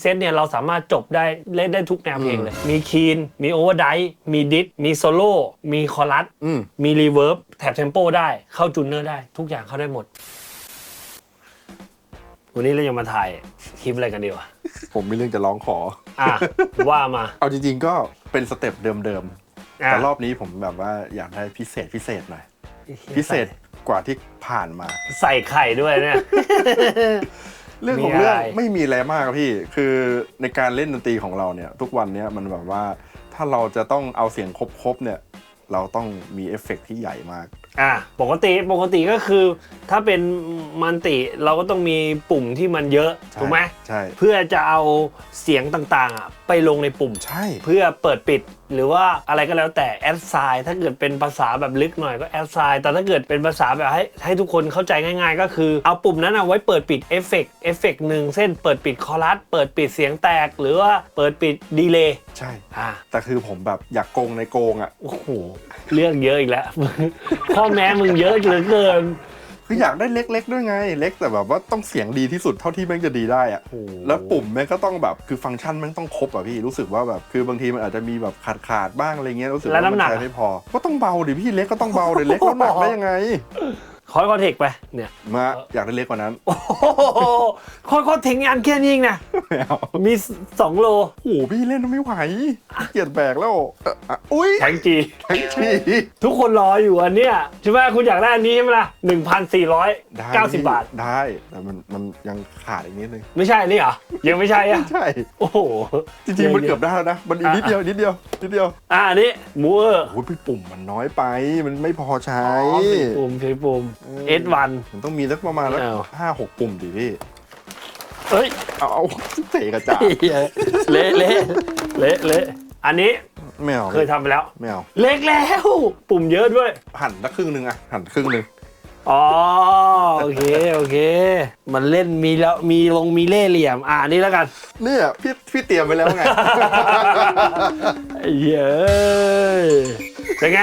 เซตเนี่ยเราสามารถจบได้เล่นได้ทุกแนวเพลงเลย มีคีน มีโอเวอร์ไดมีดิสมีโซโล่มีคอรัสอืม มีรีเวิร์บแถบเทมโปได้เข้าจูนเนอร์ได้ ทุกอย่างเข้าได้หมด วันนี้เรายังมาถ่ายคลิปอะไรกันดีวะผมมีเรื่องจะร้องขอ อะ ว่ามาเอาจริงๆก็เป็นสเต็ปเดิมๆอะแต่รอบนี้ผมแบบว่าอยากได้พิเศษพิเศษหน่อย พิเศษกว่าที่ผ่านมา ใส่ไข่ด้วยเนี่ย เรื่องของมีอะไรเรื่องไม่มีอะไรมากครับพี่ คือในการเล่นดนตรีของเราเนี่ย ทุกวันเนี้ยมันแบบว่าถ้าเราจะต้องเอาเสียงครบๆเนี่ย เราต้องมีเอฟเฟกต์ที่ใหญ่มาก อะปกติปกติก็คือ ถ้าเป็นมันติเราก็ต้องมีปุ่มที่มันเยอะใช่ถูกไหมใช่ เพื่อจะเอาเสียงต่างๆอะไปลงในปุ่ม ใช่ เพื่อเปิดปิดหรือว่าอะไรก็แล้วแต่แอดไซน์ถ้าเกิดเป็นภาษาแบบลึกหน่อยก็แอดไซน์แต่ถ้าเกิดเป็นภาษาแบบให้ให้ทุกคนเข้าใจง่าย ๆ ก็คือ เอาปุ่มนั้นเอาไว้เปิดปิดเอฟเฟกต์เอฟเฟกต์หนึ่งเส้นเปิดปิดคอรัสเปิดปิดเสียงแตก หรือว่าเปิดปิดดีเลย์ใช่ อ่าแต่คือผมแบบอยากโกงในโกงอะ โอ้โหเรื่องเยอะอีกแล้ว ข้อแม้มึงเยอะเหลือเกิน คืออยากได้เล็ก ๆ ด้วยไง เล็กแต่แบบว่าต้องเสียงดีที่สุดเท่าที่แม่งจะดีได้อะโอ้โหแล้วปุ่มแม่งก็ต้องแบบคือฟังก์ชันแม่งต้องครบอะพี่รู้สึกว่าแบบคือบางทีมันอาจจะมีแบบขาดขาดๆบ้างอะไรเงี้ยรู้สึกแล้วว่าน้ำมันหนักใช้ไม่พอ ก็ต้องเบาดิพี่เล็กก็ต้องเบาดิเล็กแล้วหนักได้ยังไง คอยคอนเทกไปเนี่ยมาอยากได้เล็กกว่านั้นโอ้โหคอยคอนเทกงานแค่นี้เองนะไม่เอามีสองโลโอ้โหพี่เล่นไม่ไหวขี้เกียจแบกแล้วเอ่ออะอุ้ยแทงจี แท็กซี่ทุกคนรออยู่อันเนี้ยใช่ไหมคุณอยากได้อันนี้ใช่ไหมล่ะหนึ่งพันสี่ร้อยได้เก้าสิบบาท ได้แต่มันมันยังขาดอีกนิดนึงไม่ใช่อันนี่เหรอ ยังไม่ใช่อะใช่ โอ้โหจริงๆมันเกือบได้แล้วนะ มันอีกนิดเดียวนิดเดียวนิดเดียวอะอันนี้มูเออร์โอ้ยพี่ปุ่มมันน้อยไปมันไม่พอใช้ ใช้ปุ่มใช้ปุ่ม S1 มันต้องมีสักประมาณสักเอาห้าหกปุ่มดิพี่ เอ้ยเอาเอาเตะกระจาดเละเละเละเละอันนี้ไม่เอาเคยทำไปแล้ว ไม่เอาเล็กแล้ว ปุ่มเยอะด้วย หั่นสักครึ่งหนึ่งอะหั่นครึ่งหนึ่ง อ๋อโอเคโอเค มันเล่นมีแล้วมีลงมีเล่ห์เหลี่ยม อ่านี่แล้วกันเนี่ยพี่พี่เตรียมไว้แล้วไงไอ้เหี้ยเอ้ยเป็นไง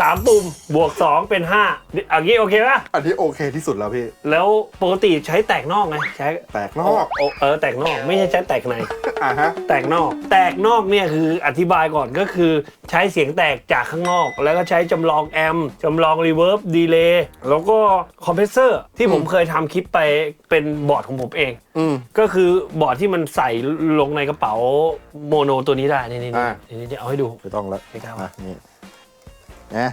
สามปุ่มบวกสองเป็นห้าอันนี้โอเคป่ะ อันนี้โอเคที่สุดแล้วพี่ แล้วปกติใช้แตกนอกไงใช้แตกนอกโเออแตกนอกไม่ใช่ใช้แตกใน อะฮะ แตกนอก แตกนอกเนี่ยคืออธิบายก่อนก็คือใช้เสียงแตกจากข้างนอก แล้วก็ใช้จำลองแอมป์จำลองรีเวิร์บดีเลย์แล้วก็คอมเพรสเซอร์ที่ผมเคยทำคลิปไปเป็นบอร์ดของผมเอง อืม ก็คือบอร์ดที่มันใส่ลงในกระเป๋าโมโนตัวนี้ได้ นี่นี่อ่า นี่นี่เอาให้ดู ไม่ต้องแล้วไม่กล้าอะนี่นะ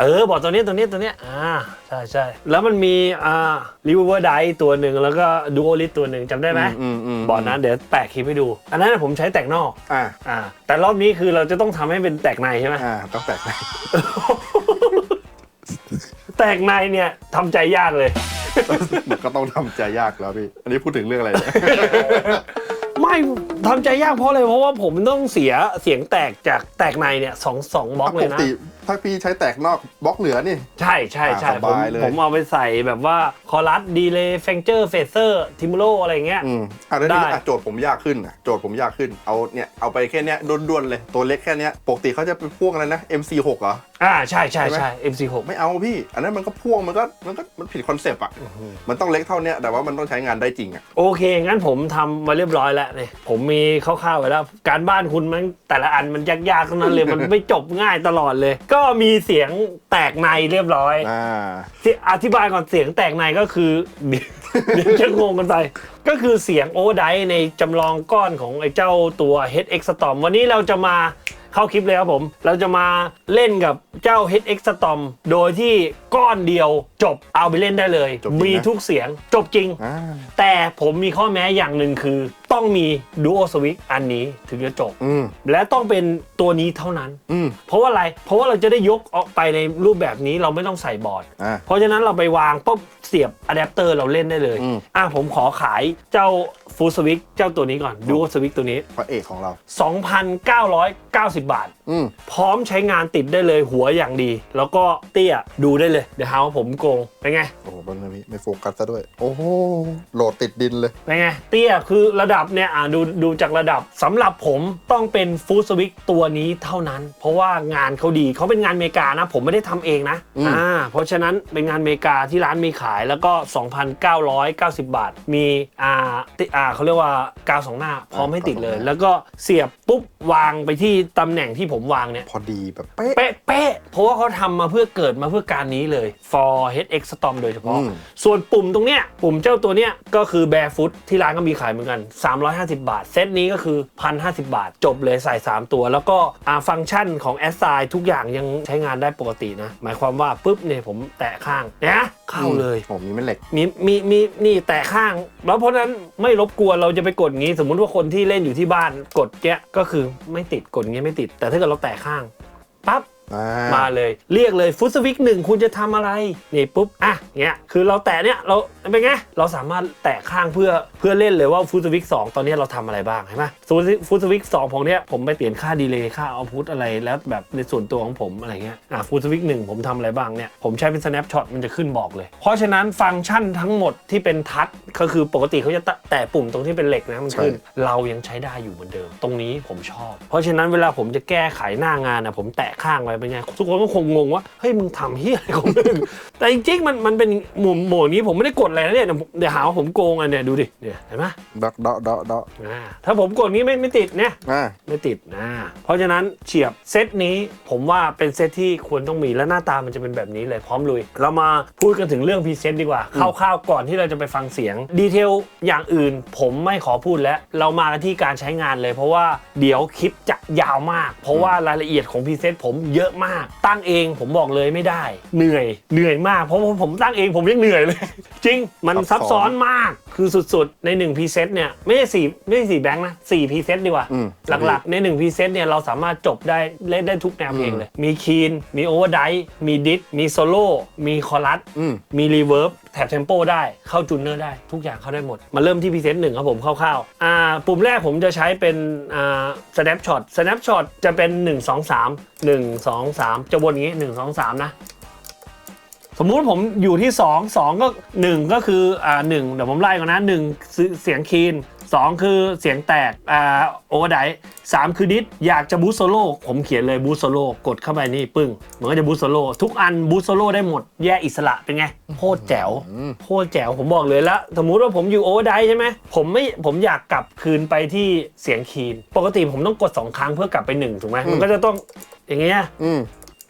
เออบอร์ดตัวนี้ตัวนี้ตัวนี้อ่าใช่ใช่แล้วมันมีอ่ารีเวอร์ไดตัวหนึ่งแล้วก็ดูโอลิสตัวหนึ่งจำได้ไหมอืมอืมบอร์ดนั้นเดี๋ยวแปะคลิปให้ดู อันนั้นผมใช้แตกนอกอะอ่าแต่รอบนี้คือเราจะต้องทำให้เป็นแตกในใช่ไหม อะต้องแตกใน แตกในเนี่ยทำใจยากเลยมันก็ต้องทำใจยากแล้วพี่ อันนี้พูดถึงเรื่องอะไรเนี่ยไม่ทำใจยากเพราะอะไรเพราะว่าผมต้องเสียเสียงแตกจากแตกในเนี่ยสองสองบล็อกเลปยกนะ ติถ้าพี่ใช้แตกนอกบล็อกเหลือนี่ ใช่ใช่ใช่อ่าสผมบายเลย ผมเอาไปใส่แบบว่าคอรัสดีเลย์เฟงเจอร์เฟเซอร์ทิมโลอะไรเงี้ย อืมอะแล้วได้นี่อะโจทย์ผมยากขึ้นอะโจทย์ผมยากขึ้นเอาเนี่ยเอาไปแค่เนี้ยด้วนๆเลย ตัวเล็กแค่เนี้ยปกติเขาจะเป็นพ่วงอะไรนะ MC6 เหรอ อ่าใช่ใช่ใช่ไหมใช่ MC6 ไม่เอาพี่ อันนั้นมันก็พ่วงมันก็มันก็มันผิดคอนเซปต์อะมันต้องเล็กเท่าเนี้ยแต่ว่ามันต้องใช้งานได้จริงอะโอเค งั้นผมทำมาเรียบร้อยแล้วเนี่ยผมมีคร่าวๆไว้แล้ว การบ้านคุณมันแต่ละอันมันยากๆทั้งนั้นเลย มันไม่จบง่ายตลอดเลย ก็มีเสียงแตกในเรียบร้อย อ่าที่อธิบายก่อนเสียงแตกในก็คือ เดี๋ยวเดี๋ยวจะงงกันไป ก็คือเสียงโอเวอร์ไดในจำลองก้อนของไอ้เจ้าตัว HX Storm วันนี้เราจะมาเข้าคลิปเลยครับผม เราจะมาเล่นกับเจ้า HX Storm โดยที่ก้อนเดียวจบเอาไปเล่นได้เลย จบจริงนะ มีทุกเสียงจบจริง อ่า แต่ผมมีข้อแม้อย่างหนึ่งคือ ต้องมี Duo Switch อันนี้ถึงจะจบ อืม และต้องเป็นตัวนี้เท่านั้น อืม เพราะว่าอะไร เพราะว่าเราจะได้ยกออกไปในรูปแบบนี้เราไม่ต้องใส่บอร์ด อ่าเพราะฉะนั้นเราไปวางปุ๊บเสียบอะแดปเตอร์เราเล่นได้เลย อืม อะผมขอขายเจ้าฟูสวิกเจ้าตัวนี้ก่อนดูสวิกตัวนี้ พระเอกของเรา 2,990 บาท อืม พร้อมใช้งานติดได้เลยหัวอย่างดี แล้วก็เตี้ยดูได้เลยเดี๋ยวหาว่าผมโกงเป็นไงโอ้โหบ้างนะพี่ไม่โฟกัสซะด้วย โอ้โหโหลดติดดินเลย เป็นไงเตี้ยคือระดับดับเนี่ยอ่าดูดูจากระดับสำหรับผมต้องเป็นฟูดสวิกตัวนี้เท่านั้น เพราะว่างานเขาดีเขาเป็นงานอเมริกานะ ผมไม่ได้ทำเองนะอืม อ่าเพราะฉะนั้นเป็นงานอเมริกาที่ร้านมีขายแล้วก็ 2,990 บาท มีอ่าติอ่าเขาเรียกว่ากาวสองหน้าพร้อมให้ติดเลย แล้วก็เสียบปุ๊บวางไปที่ตำแหน่งที่ผมวางเนี่ย พอดีแบบเป๊ะ เป๊ะเป๊ะเพราะว่าเขาทำมาเพื่อเกิดมาเพื่อการนี้เลย for HX Storm โดยเฉพาะ อืม ส่วนปุ่มตรงเนี้ย ปุ่มเจ้าตัวเนี้ยก็คือ Barefoot ที่ร้านก็มีขายเหมือนกัน350 บาท เซตนี้ก็คือ 1,050 บาท จบเลยใส่ 3 ตัว แล้วก็อ่าฟังก์ชันของ a s s i ทุกอย่างยังใช้งานได้ปกตินะ หมายความว่าปุ๊บเนี่ยผมแตะข้างนะเข้าเลยผมมีแม่เหล็กมีมีมีนี่แตะข้าง แล้วเพราะฉะนั้นไม่รบกวนเราจะไปกดงี้ สมมุติว่าคนที่เล่นอยู่ที่บ้านกดเนี้ยก็คือไม่ติดกดงี้ไม่ติด แต่ถ้าเกิดเราแตะข้างปั๊บอ่า มาเลยเรียกเลยฟุตสวิกหนึ่งคุณจะทำอะไรนี่ปุ๊บอะเงี้ยคือเราแตะเนี่ยเราเป็นไงเราสามารถแตะข้างเพื่อเพื่อเล่นเลยว่าฟุตสวิกสองตอนนี้เราทำอะไรบ้างเห็นไหมฟุตสวิกสองผมเนี้ยผมไปเปลี่ยนค่าดีเลย์ค่าเอาพุทอะไรแล้วแบบในส่วนตัวของผมอะไรเงี้ยอะฟุตสวิกหนึ่งผมทำอะไรบ้างเนี่ยผมใช้เป็น snapshot มันจะขึ้นบอกเลย เพราะฉะนั้นฟังก์ชันทั้งหมดที่เป็นทัชก็คือปกติเขาจะแตะปุ่มตรงที่เป็นเหล็กนะมันขึ้นเรายังใช้ได้อยู่เหมือนเดิม ตรงนี้ผมชอบ เพราะฉะนั้นเวลาผมจะแก้ไขหน้างานนะผมแตะข้างไว้เป็นไง ทุกคนก็คงงงว่าเฮ้ยมึงทำเฮียอะไรของมึงแต่จริงๆมันมันเป็นหมุมโหมดนี้ผมไม่ได้กดอะไรนะเนี่ยเดี๋ยวผมเดี๋ยวหาว่าผมโกงอะเนี่ยดูดิเนี่ยเห็นไหมดอกดอกดอกดอกอ่าถ้าผมกดนี้ไม่ไม่ติดเนี่ยอ่าไม่ติดนะเพราะฉะนั้นเฉียบเซตนี้ผมว่าเป็นเซตที่ควรต้องมีและหน้าตามันจะเป็นแบบนี้เลยพร้อมลุย เรามาพูดกันถึงเรื่องพรีเซนต์ดีกว่าคร่าวๆก่อนที่เราจะไปฟังเสียงดีเทลอย่างอื่น ผมไม่ขอพูดแล้วเรามากันที่การใช้งานเลย เพราะว่าเดี๋ยวคลิปจะยาวมาก เพราะว่ารายละเอียดของพรีเซนต์ผมเยอะมาก ตั้งเองผมบอกเลยไม่ได้ เหนื่อย เหนื่อยมาก เพราะว่าผมตั้งเองผมยังเหนื่อยเลย จริง มันซับซ้อนมาก คือสุดๆ ใน1พรีเซตเนี่ย ไม่ใช่สี่ไม่ใช่สี่แบงค์นะสี่พรีเซตดีกว่า อืม หลักๆ ใน1พรีเซตเนี่ย เราสามารถจบได้เล่นได้ทุกแนวเพลงเลย มีคีน มีโอเวอร์ไดมีดิสมีโซโล่ มีคอรัส อืม มีรีเวิร์บแถบเทมโปได้เข้าจูเนอร์ได้ทุกอย่างเข้าได้หมด มาเริ่มที่พรีเซตหนึ่งครับผมคร่าวๆอ่าปุ่มแรกผมจะใช้เป็นอ่า snapshot snapshot จะเป็น 1 2 3 1 2 3 จะวนอย่างนี้ 1 2 3 นะ สมมุติผมอยู่ที่ 2 2 ก็ 1 ก็คืออ่า1เดี๋ยวผมไล่ก่อนนะ1เสียงคีน2 คือเสียงแตกอ่าโอเวอร์ไดสามคือดิสอยากจะบูสโซโล่ผมเขียนเลยบูสโซโล่กดเข้าไปนี่ปึ้งมันก็จะบูสโซโล่ทุกอันบูสโซโล่ได้หมดแยกอิสระเป็นไงโคตรแจ๋วโคตรแจ๋วผมบอกเลยแล้ว สมมุติว่าผมอยู่โอเวอร์ไดใช่ไหมผมไม่ผมอยากกลับคืนไปที่เสียงคีน ปกติผมต้องกด 2 ครั้งเพื่อกลับไปหนึ่งถูกไหมมันก็จะต้องอย่างเงี้ย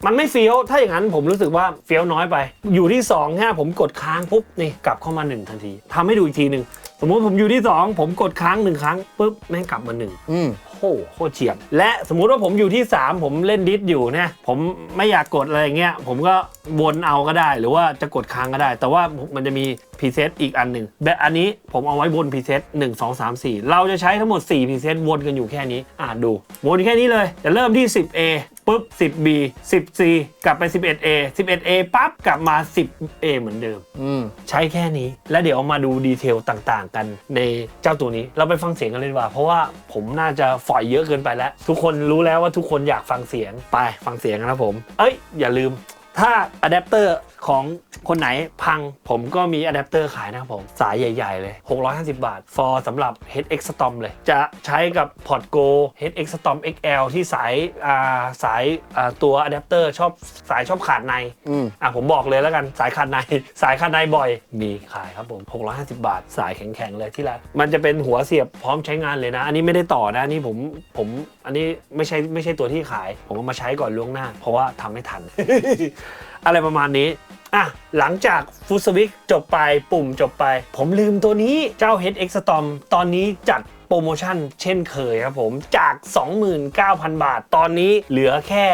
มมันไม่เฟี้ยว ถ้าอย่างนั้นผมรู้สึกว่าเฟี้ยวน้อยไป อยู่ที่2ฮะผมกดค้างปุ๊บนี่กลับเข้ามา1ทันทีทำให้ดูอีกทีหนึ่งสมมุติผมอยู่ที่ 2 ผมกดค้าง1ครั้งปุ๊บแม่งกลับมา1อืมโหโคตรเฉียบ และสมมุติว่าผมอยู่ที่ 3 ผมเล่นดิสอยู่เนี่ยผมไม่อยากกดอะไรอย่างเงี้ยผมก็วนเอาก็ได้ หรือว่าจะกดค้างก็ได้ แต่ว่ามันจะมีพรีเซตอีกอันหนึ่งแบบอันนี้ผมเอาไว้บนพรีเซต1 2 3 4 เราจะใช้ทั้งหมด4พรีเซตวนกันอยู่แค่นี้อ่าดูวนแค่นี้เลยจะเริ่มที่ 10A ปุ๊บ 10B 10C กลับไป 11A 11A ปั๊บกลับมา 10A เหมือนเดิม อืม ใช้แค่นี้ แล้วเดี๋ยวเอามาดูดีเทลต่างๆ กันในเจ้าตัวนี้ เราไปฟังเสียงกันเลยดีกว่า เพราะว่าผมน่าจะฝอยเยอะเกินไปแล้ว ทุกคนรู้แล้วว่าทุกคนอยากฟังเสียง ไปฟังเสียงกันนะผม เอ้ย อย่าลืม ถ้าอะแดปเตอร์ของคนไหนพังผมก็มีอะแดปเตอร์ขายนะครับผม สายใหญ่ ๆ เลย 650 บาท for สำหรับ HX Storm เลย จะใช้กับ Port Go HX Storm XL ที่สายอ่าสายอ่าตัวอะแดปเตอร์ชอบสายชอบขาดในอืม อะผมบอกเลยแล้วกันสายคันใน สายคันในบ่อย มีขายครับผม 650 บาท สายแข็งๆเลยที่ร้านมันจะเป็นหัวเสียบพร้อมใช้งานเลยนะ อันนี้ไม่ได้ต่อนะอันนี่ผมผมอันนี้ไม่ใช่ไม่ใช่ตัวที่ขาย ผมเอามาใช้ก่อนล่วงหน้า เพราะว่าทำไม่ทันอะไรประมาณนี้อะหลังจากฟูสวิกจบไปปุ่มจบไป ผมลืมตัวนี้เจ้า HX Storm ตอนนี้จัดโปรโมชั่นเช่นเคยครับผมจาก 29,000 บาท ตอนนี้เหลือแค่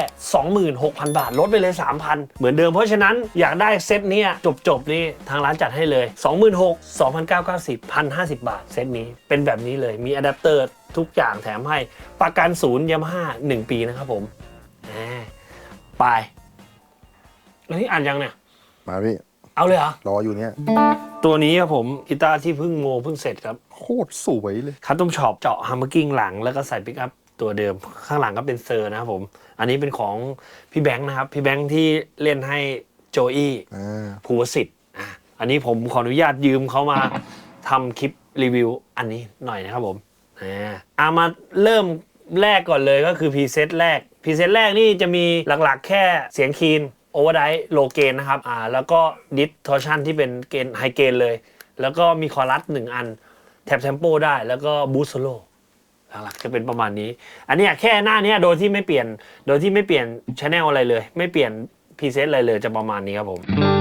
26,000 บาท ลดไปเลย 3,000 เหมือนเดิมเพราะฉะนั้นอยากได้เซตเนี้ยจบๆนี่ทางร้านจัดให้เลย 26,000 2,990 1,050 บาท เซตนี้เป็นแบบนี้เลยมีอะแดปเตอร์ทุกอย่างแถมให้ประกันศูนย์ยามาฮ่า1ปีนะครับผมอ่าไป อันนี้อ่านยังเนี่ย มาพี่ เอาเลยเหรอ รออยู่เนี่ย ตัวนี้ครับผมกีตาร์ที่เพิ่งโมเพิ่งเสร็จครับ โคตรสวยเลยคัตตอมช็อปเจาะฮัมเมอร์กิ้งหลังแล้วก็ใส่ปิกอัพตัวเดิมข้างหลังก็เป็นเซอร์นะครับผม อันนี้เป็นของพี่แบงค์นะครับ พี่แบงค์ที่เล่นให้โจอี้อ่าภูวสิทธิ์อะอันนี้ผมขออนุญาตยืมเขามาทำคลิปรีวิวอันนี้หน่อยนะครับผมนะเอามาเริ่มแรกก่อนเลยก็คือพรีเซตแรกพรีเซตแรกนี่จะมีหลักๆ แค่เสียงคีน โอเวอร์ไดโลเกนนะครับอ่าแล้วก็ดิสทอร์ชันที่เป็นเกนไฮเกนเลย แล้วก็มีคอรัสหนึ่งอัน แท็บเทมโปได้แล้วก็บูสโซโลหลักๆจะเป็นประมาณนี้ อันนี้แค่หน้านี้โดยที่ไม่เปลี่ยนโดยที่ไม่เปลี่ยนชแนลอะไรเลย ไม่เปลี่ยนพรีเซตอะไรเลยจะประมาณนี้ครับผม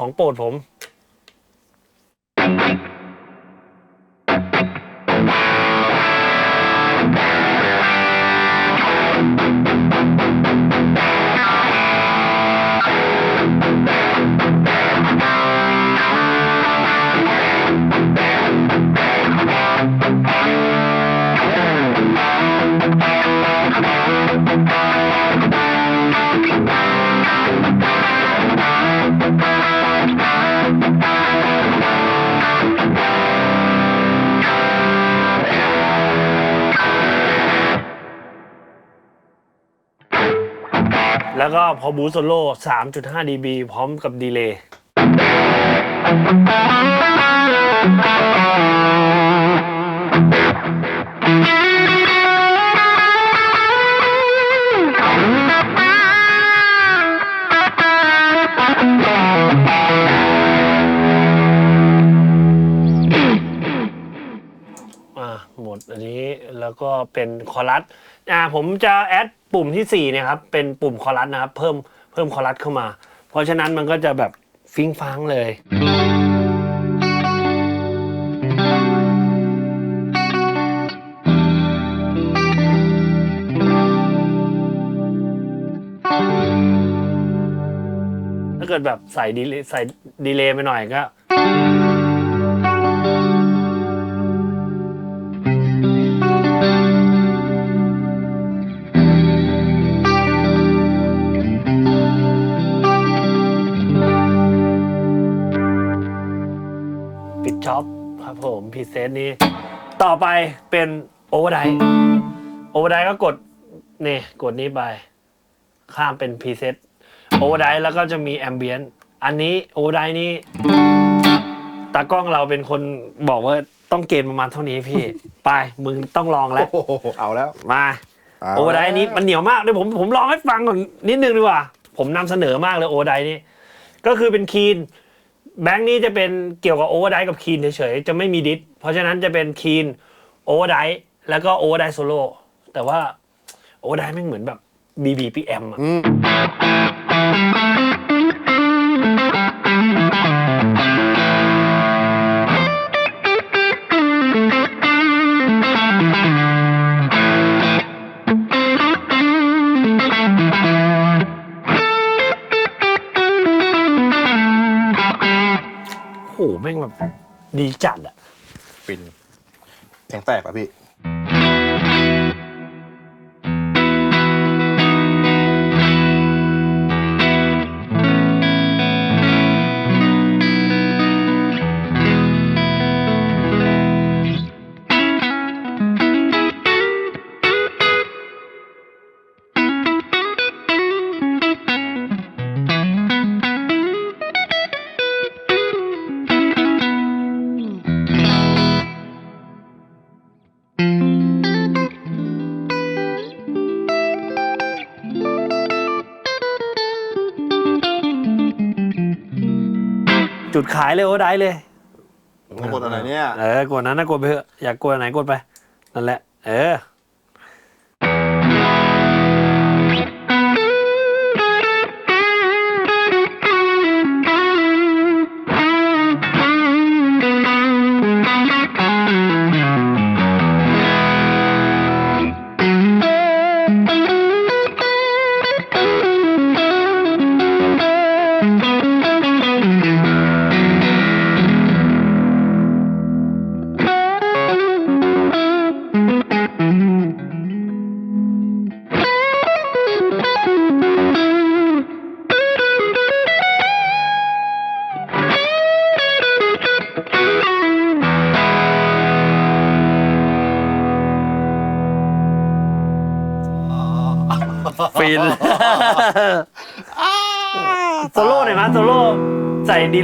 ของโปรดผม แล้วก็พอบูสโซโล่3.5 dB พร้อมกับดีเลย์อ่า มดอันนี้แล้วก็เป็นคอรัสอ่าผมจะแอดปุ่มที่4เนี่ยครับเป็นปุ่มคอรัสนะครับเพิ่มเพิ่มคอรัสเข้ามา เพราะฉะนั้นมันก็จะแบบฟิ้งฟังเลย ถ้าเกิดแบบใส่ดีเลย์ใส่ดีเลย์ไปหน่อยก็ ครับผมพรีเซนต์นี้ ต่อไปเป็นโอเวอร์ไดโอเวอร์ไดก็กดนี่กดนี้ไป ข้ามเป็นพรีเซตโอเวอร์ไดแล้วก็จะมีแอมเบียนอันนี้โอเวอร์ไดนี่ตากล้องเราเป็นคนบอกว่าต้องเกณฑ์ประมาณเท่านี้พี่ ไป มึงต้องลองแล้ว โอ้โหเอาแล้วมาเอาโอเวอร์ไดนี้มันเหนียวมากเดี๋ยวผมผมลองให้ฟังก่อนนิดนึงดีกว่า ผมนำเสนอมากเลยโอเวอร์ไดนี่ก็คือเป็นคีน แบงค์นี้จะเป็นเกี่ยวกับโอเวอร์ไดกับคีนเฉยๆ จะไม่มีดิส เพราะฉะนั้นจะเป็นคีนโอเวอร์ไดแล้วก็โอเวอร์ไดโซโล่แต่ว่าโอเวอร์ไดไม่งเหมือนแบบ BBPM อะอืม แบบดีจัดอะฟินแข็งแตกป่ะพี่ จุดขายเลยโอ้ได้เลยทั้งหมดอะไรเนี่ย เออกดนั้นนะกดไปเถอะอยากกดอันไหนกดไปนั่นแหละ เออ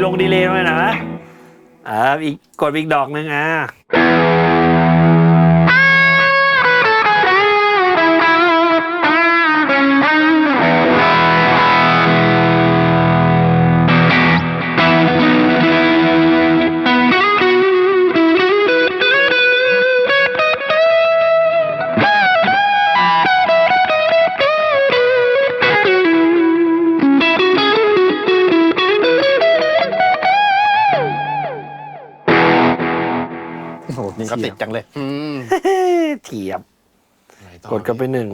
ลงดีเลย์หน่อยนะอ่าอีกกดอีกดอกหนึงอะ ก็ติดจังเลย อืมเทียบกดกันไปหนึ่ง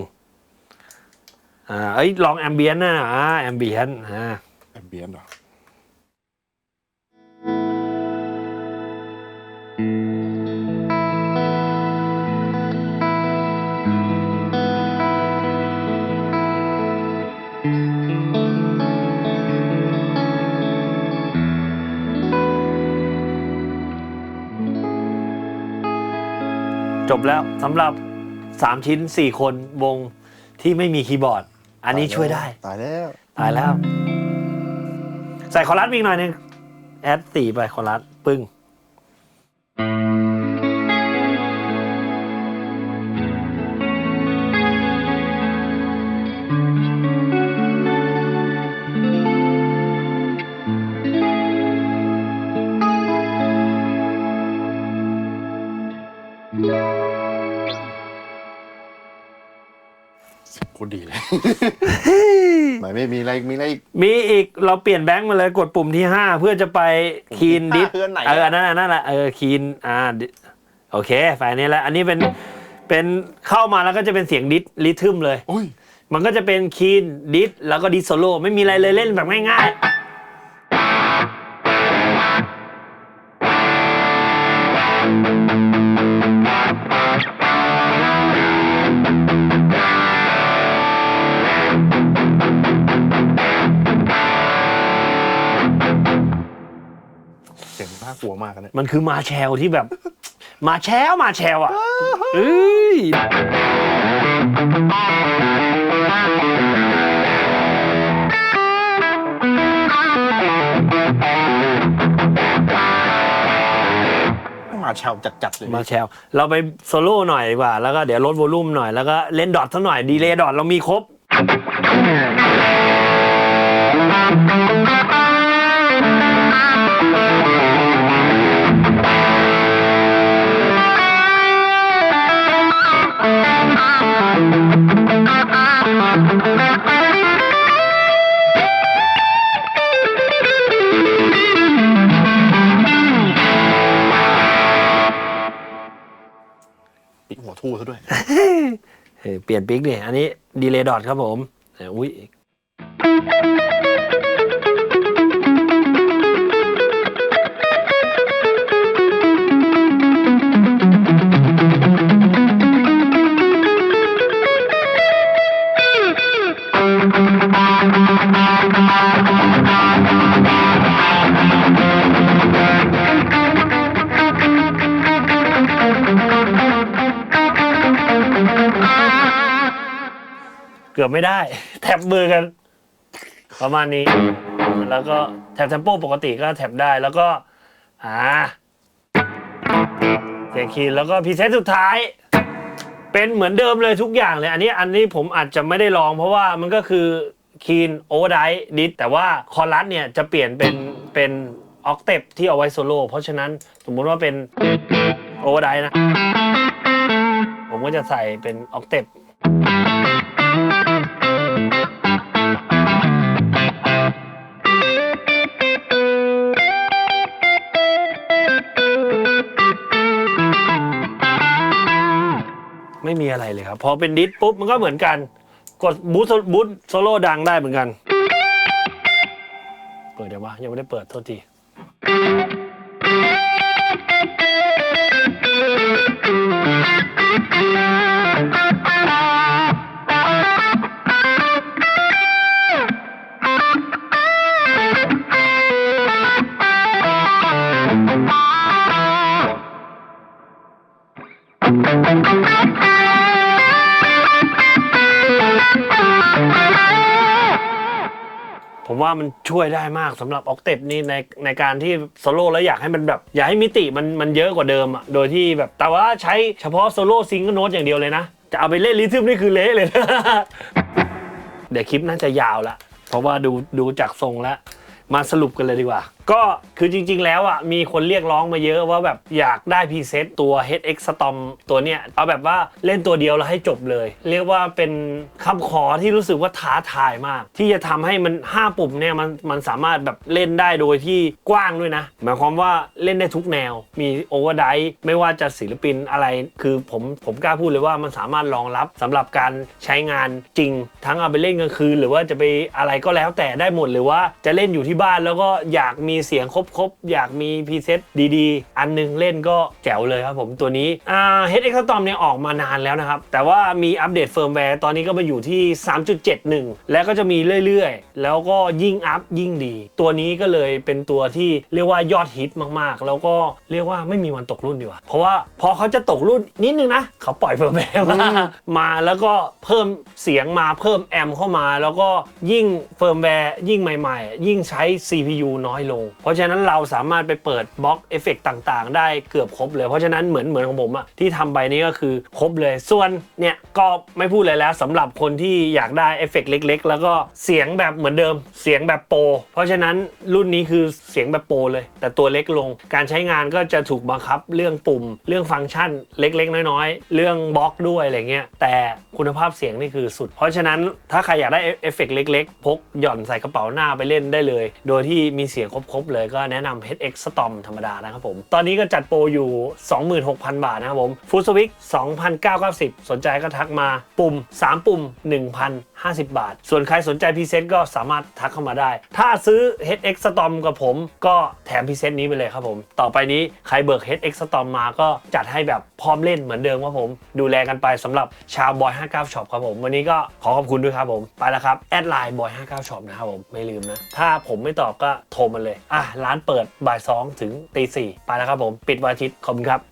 อ่าเอ้ย ลองแอมเบียนนะอ่าแอมเบียนอ่า แอมเบียนเหรอ จบแล้วสำหรับ 3 ชิ้น 4 คนวงที่ไม่มีคีย์บอร์ด อันนี้ช่วยได้ ตายแล้ว ตายแล้ว ใส่คอรัสอีกหน่อยหนึง แอดสี่ไปคอรัสปึ้ง ตรดีเลยไหนไม่มีอะไรอีกมีอะไรอีก มีอีกเราเปลี่ยนแบงค์มาเลยกดปุ่มที่ 5 เพื่อจะไปคีนดิสคืออันไหนอะ เอออันนั้นอันนั้นแหละเออคีนอ่าดิโอเคไฟล์นี้แหละอันนี้เป็นเป็นเข้ามาแล้วก็จะเป็นเสียงดิสริทึมเลยโอ้ยมันก็จะเป็นคีนดิสแล้วก็ดิสโซโล่ไม่มีอะไรเลยเล่นแบบง่ายๆ มากอะเนี่ยมันคือมาแชลที่แบบ มาแชลมาแชลอะเอ้ยมาแชวจัดๆเลยมาแชลเราไปโซโล่หน่อยดีกว่า แล้วก็เดี๋ยวลดโวลูมหน่อยแล้วก็เล่นดอทซะหน่อยดีเลย์ดอทเรามีครบ ทูซะด้วย เปลี่ยนปิกดิอันนี้ดีเลย์ดอทครับผมเอ้ย ไม่ได้ แท็บมือกัน ประมาณนี้ แล้วก็แท็บเทมโปปกติก็แท็บได้แล้วก็อ่าเสียงคีย์แล้วก็พรีเซตสุดท้าย เป็นเหมือนเดิมเลยทุกอย่างเลย อันนี้อันนี้ผมอาจจะไม่ได้ลอง เพราะว่ามันก็คือคีนโอเวอร์ไดดิสแต่ว่าคอรัสเนี่ยจะเปลี่ยนเป็นเป็นออกเตปที่เอาไว้โซโล่เพราะฉะนั้นสมมุติว่าเป็นโอเวอร์ไดนะ ผมก็จะใส่เป็นออกเตป ไม่มีอะไรเลยครับ พอเป็นดิสปุ๊บมันก็เหมือนกัน กดบูทบูทโซโล่ดังได้เหมือนกัน เปิดเดี๋ยววะยังไม่ได้เปิดโทษที ว่ามันช่วยได้มากสำหรับออกเตปนี่ในในการที่โซโล่แล้วอยากให้มันแบบ อยากให้มิติมันมันเยอะกว่าเดิมอะโดยที่แบบแต่ว่าใช้เฉพาะโซโล่ซิงก์โน้ตอย่างเดียวเลยนะ จะเอาไปเล่นริทึมนี่คือเละเลยนะเดี๋ยวคลิปน่าจะยาวละเพราะว่าดูดูจากทรงแล้วมาสรุปกันเลยดีกว่าก็คือจริง ๆ แล้วอะมีคนเรียกร้องมาเยอะว่าแบบอยากได้พรีเซตตัว HX Storm ตัวเนี้ยเอาแบบว่าเล่นตัวเดียวแล้วให้จบเลย เรียกว่าเป็นคำขอที่รู้สึกว่าท้าทายมาก ที่จะทำให้มัน 5 ปุ่มเนี่ยมันมันสามารถแบบเล่นได้โดยที่กว้างด้วยนะ หมายความว่าเล่นได้ทุกแนว มีโอเวอร์ไดไม่ว่าจะศิลปินอะไร คือผมผมกล้าพูดเลยว่ามันสามารถรองรับสำหรับการใช้งานจริง ทั้งเอาไปเล่นกลางคืนหรือว่าจะไปอะไรก็แล้วแต่ได้หมดหรือว่าจะเล่นอยู่ที่บ้านแล้วก็อยากมีเสียงครบๆ อยากมีพรีเซตดีๆ อันหนึงเล่นก็แจ๋วเลยครับผมตัวนี้อ่า HX Storm เนี่ยออกมานานแล้วนะครับ แต่ว่ามีอัปเดตเฟิร์มแวร์ตอนนี้ก็มาอยู่ที่ 3.71 แล้วก็จะมีเรื่อยๆ แล้วก็ยิ่งอัพยิ่งดี ตัวนี้ก็เลยเป็นตัวที่เรียกว่ายอดฮิตมากๆ แล้วก็เรียกว่าไม่มีวันตกรุ่นดีกว่า เพราะว่าพอเขาจะตกรุ่นนิดนึงนะ เขาปล่อยเฟิร์มแวร์มามาแล้วก็เพิ่มเสียงมาเพิ่มแอมป์เข้ามา แล้วก็ยิ่งเฟิร์มแวร์ยิ่งใหม่ ๆ ยิ่งใช้ CPU น้อยลงเพราะฉะนั้นเราสามารถไปเปิดบล็อกเอฟเฟกต่างๆ ได้เกือบครบเลย เพราะฉะนั้นเหมือนเหมือนของผมอะที่ทำไปนี่ก็คือครบเลย ส่วนเนี่ยก็ไม่พูดเลยแล้วสำหรับคนที่อยากได้เอฟเฟกเล็ก ๆ แล้วก็เสียงแบบเหมือนเดิม เสียงแบบโปรเพราะฉะนั้นรุ่นนี้คือเสียงแบบโปรเลย แต่ตัวเล็กลง การใช้งานก็จะถูกบังคับเรื่องปุ่ม เรื่องฟังก์ชันเล็กๆ น้อยๆ เรื่องบล็อกด้วยอะไรเงี้ยแต่คุณภาพเสียงนี่คือสุด เพราะฉะนั้นถ้าใครอยากได้เอฟเฟกเล็ก ๆ พกหย่อนใส่กระเป๋าหน้าไปเล่นได้เลย โดยที่มีเสียงครบๆเลยก็แนะนำ HX Storm ธรรมดานะครับผม ตอนนี้ก็จัดโปรอยู่ 26,000 บาทนะครับผมฟูสวิก2,990 สนใจก็ทักมาปุ่ม 3 ปุ่ม 50 บาท ส่วนใครสนใจพรีเซตก็สามารถทักเข้ามาได้ ถ้าซื้อ HX Storm กับผมก็แถมพรีเซตนี้ไปเลยครับผม ต่อไปนี้ใครเบิก HX Storm มาก็จัดให้แบบพร้อมเล่นเหมือนเดิมครับผม ดูแลกันไปสำหรับชาวบอย59 Shop ครับผม วันนี้ก็ขอขอบคุณด้วยครับผม ไปแล้วครับ แอดไลน์บอย59 Shop นะครับผม ไม่ลืมนะ ถ้าผมไม่ตอบก็โทรมาเลย อะร้านเปิดบ่าย2ถึงตี4ไปแล้วครับผม ปิดวันอาทิตย์ขอบคุณครับ